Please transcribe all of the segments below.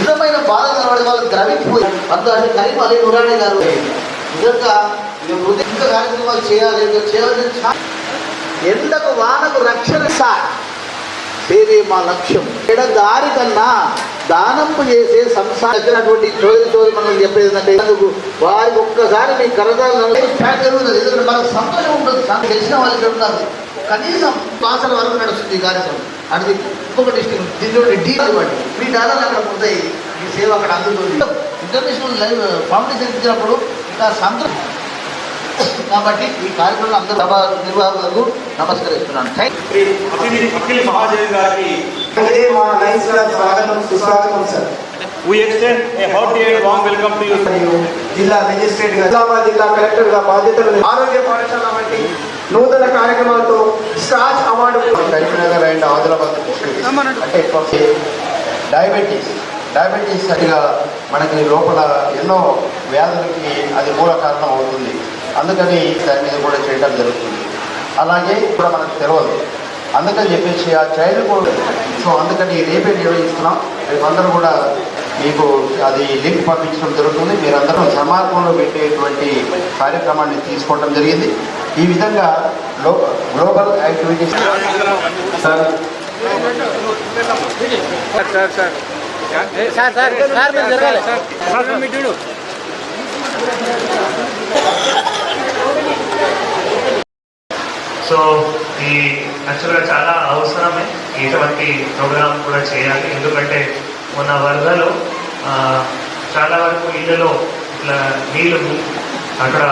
నిజమైన బాధ కలవడం వాళ్ళు ద్రవించిపోయి అంత అంటే కరీం అలీ గారు. నిజంగా ఇంకా కార్యక్రమాలు చేయాలి ఇంకా చా- ఎండకు వానకు రక్షణ సార్. సేవే మా లక్ష్యం. ఎడ దారి కన్నా దానంపు చేసే సంసారించినటువంటి చోదరి చోదరి మనం చెప్పేది ఏంటంటే ఎందుకు? వారికి ఒక్కసారి మీ కరదాలు జరుగుతుంది? ఎందుకంటే మనకు సంతోషం ఉంటుంది. తెలిసిన వాళ్ళు చెప్తారు కనీసం పాసల వరకు నడుస్తుంది ఈ కార్యక్రమం. అది ఇంకొక డిస్ట్రిక్ట్ దీంట్లో డీ ఇవ్వండి మీ డాలర్లు అక్కడ పోతాయి మీ సేవ అక్కడ అందుతుంది. ఇంటర్నేషనల్ లైవ్ ఫౌండేషన్ ఇచ్చినప్పుడు ఇంకా సంతృప్తి. కాబట్టి ఈ కార్యక్రమంలో అందరూ సభ నిర్వాహకులకు నమస్కరిస్తున్నాను. అఖిల్ మహాజన్ గారికి స్వాగతం సుస్వాగతం sir. We extend a hearty and warm welcome to you. మరియు జిల్లా మెజిస్ట్రేట్గా జిల్లా కలెక్టర్గా బాధ్యతలు ఆరోగ్య పాఠశాల వంటి నూతన కార్యక్రమాలతో Skoch award Karimnagar and Adilabad అంటే డయాబెటీస్ డయాబెటీస్ సరిగా మనకి లోపల ఎన్నో వ్యాధులకి అది మూల కారణం అవుతుంది. అందుకని దాని మీద కూడా చేయడం జరుగుతుంది. అలాగే కూడా మనకు తెలియదు అందుకని చెప్పేసి ఆ చైల్డ్ కూడా సో అందుకని రేపే నిర్వహిస్తున్నాం. రేపందరూ కూడా మీకు అది లింక్ పంపించడం జరుగుతుంది. మీరందరూ సమార్పంలో పెట్టేటువంటి కార్యక్రమాన్ని తీసుకోవడం జరిగింది. ఈ విధంగా గ్లోబల్ యాక్టివిటీస్ సార్. సో ఈ యాక్చువల్గా చాలా అవసరమే. ఇటువంటి ప్రోగ్రామ్ కూడా చేయాలి. ఎందుకంటే మొన్న వరదలో చాలా వరకు ఇళ్ళలో ఇట్లా నీళ్ళు అక్కడ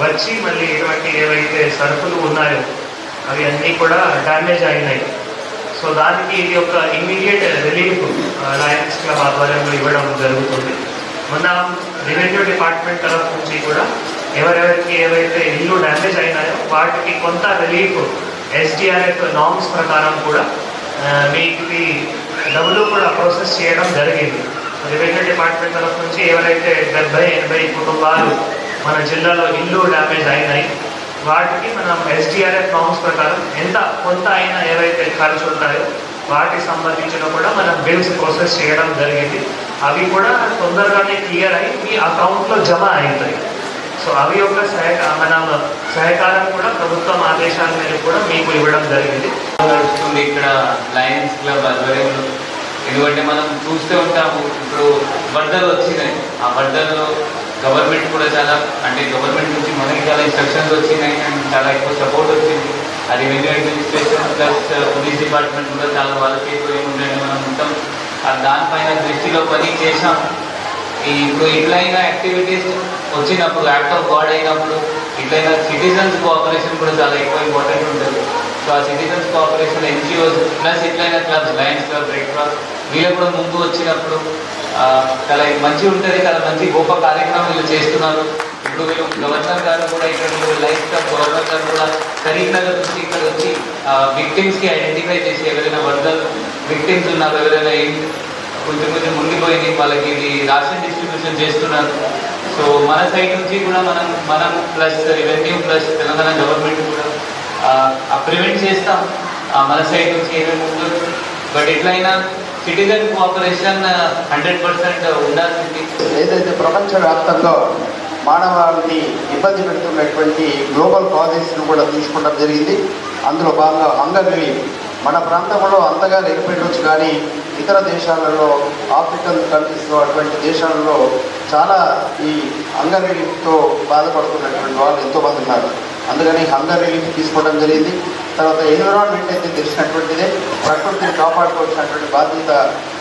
వచ్చి మళ్ళీ ఇటువంటి ఏవైతే సరుకులు ఉన్నాయో అవి అన్నీ కూడా డ్యామేజ్ అయినాయి. సో దానికి ఇది ఒక ఇమ్మీడియట్ రిలీఫ్ లయన్స్ క్లబ్ ఆధ్వర్యంలో ఇవ్వడం జరుగుతుంది. మొన్న రెవెన్యూ డిపార్ట్మెంట్ తరఫు నుంచి కూడా ఎవరెవరికి ఏవైతే ఇల్లు డ్యామేజ్ అయినాయో వాటికి కొంత రిలీఫ్ ఎస్డిఆర్ఎఫ్ నామ్స్ ప్రకారం కూడా మీకు డబ్బులు కూడా ప్రాసెస్ చేయడం జరిగింది. రెవెన్యూ డిపార్ట్మెంట్ తరఫు నుంచి ఎవరైతే డెబ్బై ఎనభై కుటుంబాలు మన జిల్లాలో ఇల్లు డ్యామేజ్ అయినాయి. వాటికి మనం ఎస్డిఆర్ఎఫ్ ఫామ్స్ ప్రకారం ఎంత కొంత అయినా ఏవైతే ఖర్చు ఉంటాయో వాటికి సంబంధించిన కూడా మనం బిల్స్ ప్రాసెస్ చేయడం జరిగింది. అవి కూడా తొందరగానే క్లియర్ అయ్యి మీ అకౌంట్లో జమ అవుతాయి సో అవి యొక్క సహక మన సహకారం కూడా ప్రభుత్వం ఆదేశాల మీద కూడా మీకు ఇవ్వడం జరిగింది. నడుస్తుంది ఇక్కడ లయన్స్ క్లబ్ ఆధ్వర్యంలో. ఎందుకంటే మనం చూస్తూ ఉంటాము ఇప్పుడు వరదలు వచ్చినాయి. ఆ వరదల్లో గవర్నమెంట్ కూడా చాలా అంటే గవర్నమెంట్ నుంచి మనకి చాలా ఇన్స్ట్రక్షన్స్ వచ్చినాయి అండ్ చాలా ఎక్కువ సపోర్ట్ వచ్చింది. అది revenue administration plus police department కూడా చాలా వాళ్ళకి ఎక్కువ ఏముండండి మనం మొత్తం దానిపైన దృష్టిలో పని చేసాం ఇప్పుడు ఇట్లయినా యాక్టివిటీస్ వచ్చినప్పుడు యాక్ట్ ఆఫ్ గాడ్ అయినప్పుడు ఇట్లయినా సిటిజన్స్ కోఆపరేషన్ కూడా చాలా ఎక్కువ ఇంపార్టెంట్ ఉంటుంది. సో ఆ citizens cooperation NGOs plus ఇట్లయిన clubs lions club red cross వీళ్ళు కూడా ముందు వచ్చినప్పుడు చాలా మంచి ఉంటుంది చాలా మంచి గొప్ప కార్యక్రమం చేస్తున్నారు. ఇప్పుడు వీళ్ళు గవర్నర్ గారు కూడా ఇక్కడ లైఫ్ లయన్స్ గవర్నర్ గారు కూడా కరీంనగర్ నుంచి ఇక్కడ వచ్చి విక్టిమ్స్కి ఐడెంటిఫై చేసి ఎవరైనా వరదలు విక్టిమ్స్ ఉన్నారు ఎవరైనా ఏం కొంచెం కొంచెం ముందుపోయింది వాళ్ళకి ఇది రేషన్ డిస్ట్రిబ్యూషన్ చేస్తున్నారు. సో మన సైడ్ నుంచి కూడా మనం మనం plus revenue plus Telangana government కూడా ప్రివెంట్ చేస్తాం. మన సైడ్ నుంచి ఏమేమి ఉండదు బట్ ఎట్లయినా సిటిజన్ కోఆపరేషన్ హండ్రెడ్ పర్సెంట్ ఉండాల్సింది. ఏదైతే ప్రపంచవ్యాప్తంగా మానవాళిని ఇబ్బంది పెడుతున్నటువంటి గ్లోబల్ కాజెస్ను కూడా తీసుకోవడం జరిగింది. అందులో భాగంగా అంగవి మన ప్రాంతంలో అంతగా లేకపోవచ్చు కానీ ఇతర దేశాలలో ఆఫ్రికన్ కంట్రీస్లో అటువంటి దేశాలలో చాలా ఈ హంగర్ బాధపడుతున్నటువంటి వాళ్ళు ఎంతోమంది ఉన్నారు. అందుకని హంగర్ రిలీఫ్ తీసుకోవడం జరిగింది. తర్వాత ఎన్విరాన్మెంట్ అయితే తెలిసినటువంటిదే ప్రకృతిని కాపాడుకోవాల్సినటువంటి బాధ్యత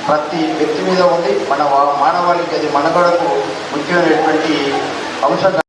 ప్రతి వ్యక్తి మీద ఉంది. మన మానవాళికి అది మనగడకు ముఖ్యమైనటువంటి అంశం